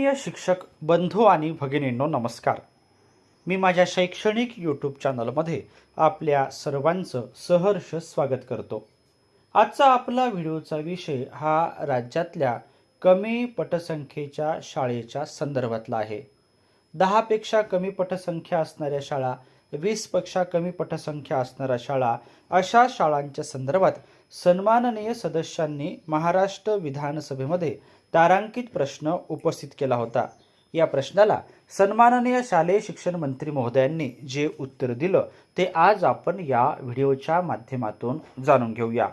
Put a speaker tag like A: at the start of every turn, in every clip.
A: प्रिय शिक्षक बंधू आणि भगिनींनो नमस्कार. मी माझ्या शैक्षणिक यूट्यूब चॅनलमध्ये आपल्या सर्वांचं सहर्ष स्वागत करतो. आजचा आपला व्हिडिओचा विषय हा राज्यातल्या कमी पटसंख्येच्या शाळेच्या संदर्भातला आहे. दहापेक्षा कमी पटसंख्या असणाऱ्या शाळा वीसपेक्षा कमी पटसंख्या असणाऱ्या शाळा अशा शाळांच्या संदर्भात सन्माननीय सदस्यांनी महाराष्ट्र विधानसभेमध्ये तारांकित प्रश्न उपस्थित केला होता. या प्रश्नाला सन्माननीय शालेय शिक्षण मंत्री महोदयांनी जे उत्तर दिलं ते आज आपण या व्हिडिओच्या माध्यमातून जाणून घेऊया.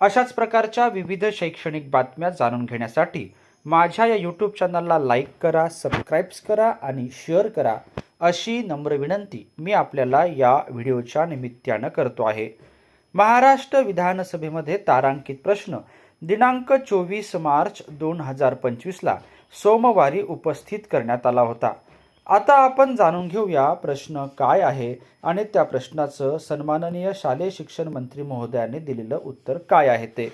A: अशाच प्रकारच्या विविध शैक्षणिक बातम्या जाणून घेण्यासाठी माझ्या या यूट्यूब चॅनलला लाईक करा सबस्क्राईब्स करा आणि शेअर करा अशी नम्र विनंती मी आपल्याला या व्हिडिओच्या निमित्तानं करतो आहे. महाराष्ट्र विधानसभेमध्ये तारांकित प्रश्न दिनांक चोवीस मार्च दोन हजार पंचवीसला सोमवारी उपस्थित करण्यात आला होता. आता आपण जाणून घेऊया प्रश्न काय आहे आणि त्या प्रश्नाचं सन्माननीय शालेय शिक्षण मंत्री महोदयांनी दिलेलं उत्तर काय आहे ते.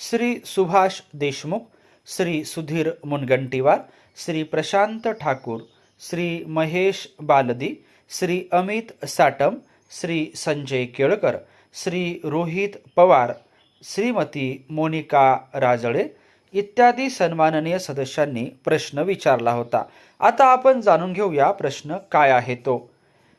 A: श्री सुभाष देशमुख श्री सुधीर मुनगंटीवार श्री प्रशांत ठाकूर श्री महेश बालदी श्री अमित साटम श्री संजय केळकर श्री रोहित पवार श्रीमती मोनिका राजळे इत्यादी सन्माननीय सदस्यांनी प्रश्न विचारला होता. आता आपण जाणून घेऊया प्रश्न काय आहे तो.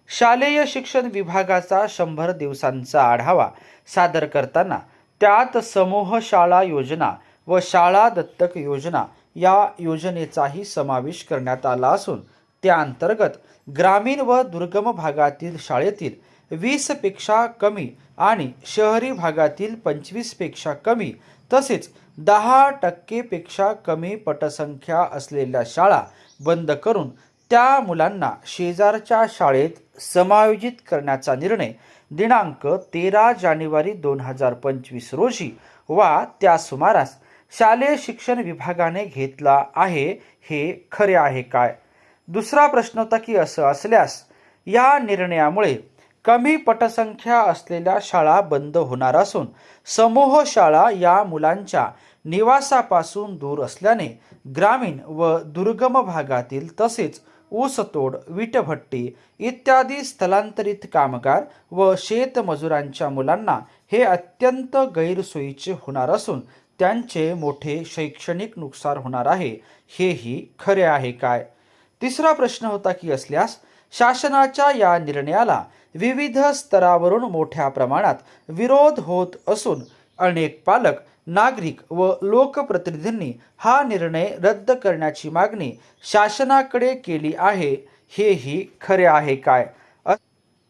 A: शालेय शिक्षण विभागाचा शंभर दिवसांचा आढावा सादर करताना त्यात समूह शाळा योजना व शाळा दत्तक योजना या योजनेचाही समावेश करण्यात आला असून त्या अंतर्गत ग्रामीण व दुर्गम भागातील शाळेतील वीसपेक्षा कमी आणि शहरी भागातील पंचवीसपेक्षा कमी तसेच दहा टक्केपेक्षा कमी पटसंख्या असलेल्या शाळा बंद करून त्या मुलांना शेजारच्या शाळेत समायोजित करण्याचा निर्णय दिनांक तेरा जानेवारी दोन हजार पंचवीस रोजी वा त्या सुमारास शालेय शिक्षण विभागाने घेतला आहे. हे खरे आहे काय? दुसरा प्रश्न होता की असं असल्यास या निर्णयामुळे कमी पटसंख्या असलेल्या शाळा बंद होणार असून समूह शाळा या मुलांच्या निवासापासून दूर असल्याने ग्रामीण व दुर्गम भागातील तसेच ऊसतोड विटभट्टी इत्यादी स्थलांतरित कामगार व शेतमजुरांच्या मुलांना हे अत्यंत गैरसोयीचे होणार असून त्यांचे मोठे शैक्षणिक नुकसान होणार आहे. हेही खरे आहे काय? तिसरा प्रश्न होता की असल्यास शासनाच्या या निर्णयाला विविध स्तरावरून मोठ्या प्रमाणात विरोध होत असून अनेक पालक नागरिक व लोकप्रतिनिधींनी हा निर्णय रद्द करण्याची मागणी शासनाकडे केली आहे हेही खरे आहे काय?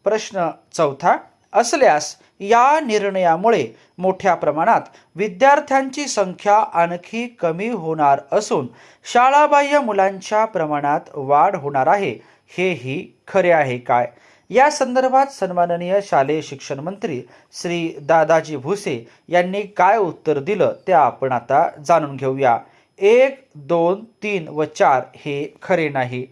A: प्रश्न चौथा असल्यास या निर्णयामुळे मोठ्या प्रमाणात विद्यार्थ्यांची संख्या आणखी कमी होणार असून शाळाबाह्य मुलांच्या प्रमाणात वाढ होणार आहे. हेही खरे आहे काय? या संदर्भात सन्माननीय शालेय शिक्षण मंत्री श्री दादाजी भुसे यांनी काय उत्तर दिलं ते आपण आता जाणून घेऊया. एक दोन तीन व चार हे खरे नाही.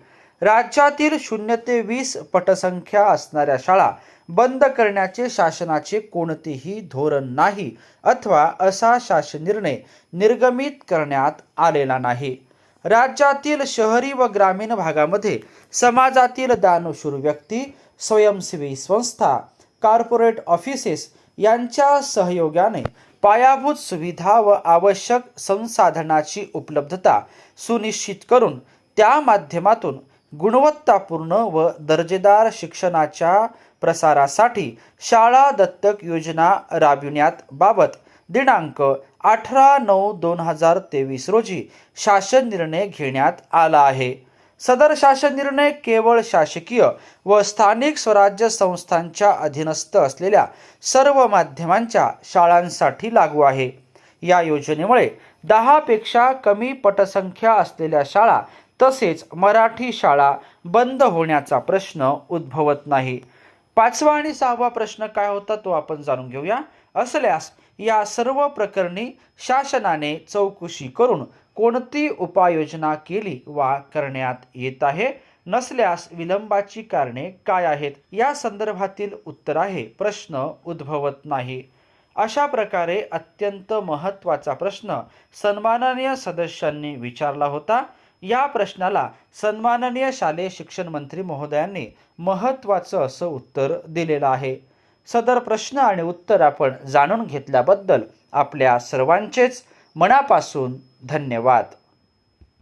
A: राज्यातील शून्य ते वीस पटसंख्या असणाऱ्या शाळा बंद करण्याचे शासनाचे कोणतेही धोरण नाही अथवा असा शासन निर्णय निर्गमित करण्यात आलेला नाही. राज्यातील शहरी व ग्रामीण भागामध्ये समाजातील दानशूर व्यक्ती स्वयंसेवी संस्था कॉर्पोरेट ऑफिसेस यांच्या सहयोगाने पायाभूत सुविधा व आवश्यक संसाधनाची उपलब्धता सुनिश्चित करून त्या माध्यमातून गुणवत्तापूर्ण व दर्जेदार शिक्षणाच्या प्रसारासाठी शाळा दत्तक योजना राबविण्यात बाबत दिनांक अठरा नऊ दोन हजार तेवीस रोजी शासन निर्णय घेण्यात आला आहे. सदर शासन निर्णय केवळ शासकीय व स्थानिक स्वराज्य संस्थांच्या अधीनस्थ असलेल्या सर्व माध्यमांच्या शाळांसाठी लागू आहे. या योजनेमुळे दहापेक्षा कमी पटसंख्या असलेल्या शाळा तसेच मराठी शाळा बंद होण्याचा प्रश्न उद्भवत नाही. पाचवा आणि सहावा प्रश्न काय होता तो आपण जाणून घेऊया. असल्यास या सर्व प्रकरणी शासनाने चौकशी करून कोणती उपाययोजना केली वा करण्यात येत आहे? नसल्यास विलंबाची कारणे काय आहेत? या संदर्भातील उत्तर आहे प्रश्न उद्भवत नाही. अशा प्रकारे अत्यंत महत्त्वाचा प्रश्न सन्माननीय सदस्यांनी विचारला होता. या प्रश्नाला सन्माननीय शालेय शिक्षण मंत्री महोदयांनी महत्त्वाचं असं उत्तर दिलेलं आहे. सदर प्रश्न आणि उत्तर आपण जाणून घेतल्याबद्दल आपल्या सर्वांचेच मनापासून धन्यवाद.